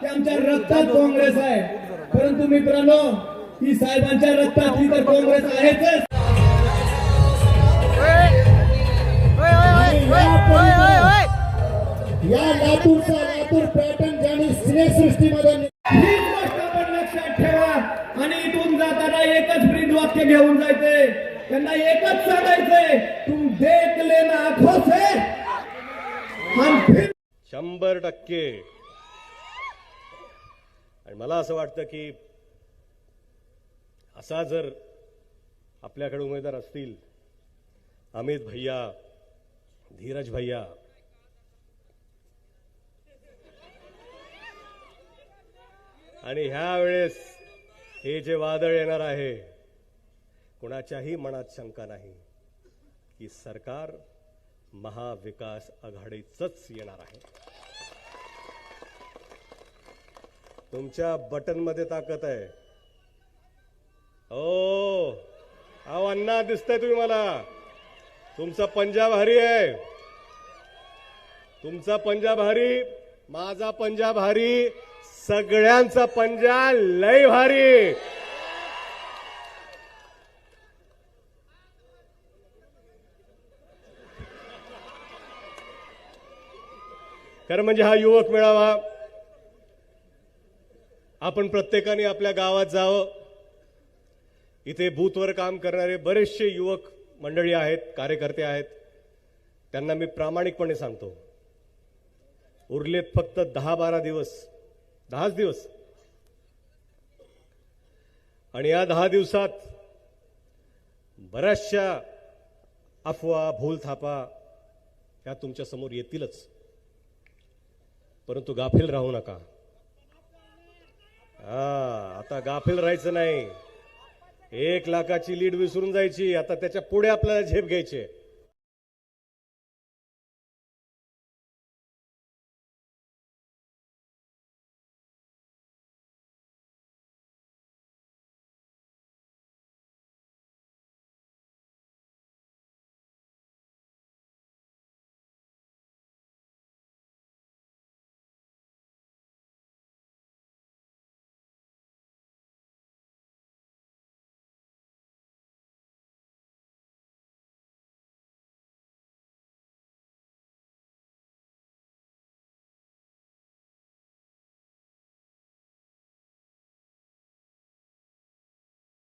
की आमच्या रक्तात काँग्रेस आहे. परंतु मित्रांनो ही साहेबांच्या रक्तात ही तर काँग्रेस आहेच. या लातूरचा लातूर पॅटर्न ज्यांनी सिनेसृष्टीमध्ये लक्षात ठेवा. आणि इथून जाताना एकच ब्रीद वाक्य घेऊन जायचे. त्यांना एकच सांगायचंय तुम देख लेना आखो शंभर टक्के. आणि मला असं वाटतं की असा जर आपल्याकडे उमेदवार असतील अमित भैया धीरज भैया आणि ह्या वेळेस हे जे वादळ येणार आहे कोणाच्याही मनात शंका नाही की सरकार महाविकास आघाडीचंच येणार आहे. तुमच्या बटनमध्ये ताकद आहे. ओ अहो अण्णा दिसतंय तुम्ही मला. तुमचा पंजाब हरी आहे. तुमचा पंजाब हरी माझा पंजाब हरी सगळ्यांचा पंजा लय भारी. खरं म्हणजे हा युवक मेळावा आपण प्रत्येकाने आपल्या गावात जावं. इथे बूथवर काम करणारे बरेचसे युवक मंडळी आहेत कार्यकर्ते आहेत. त्यांना मी प्रामाणिकपणे सांगतो. उरलेत फक्त दहा बारा दिवस. दहाच दिवस. आणि या दहा दिवसात बऱ्याचशा अफवा भूलथापा ह्या तुमच्यासमोर येतीलच. परंतु गाफील राहू नका. आता गाफील राहायचं नाही एक लाखाची लीड विसरून जायची आता त्याच्या पुढे आपल्याला झेप घ्यायची आहे.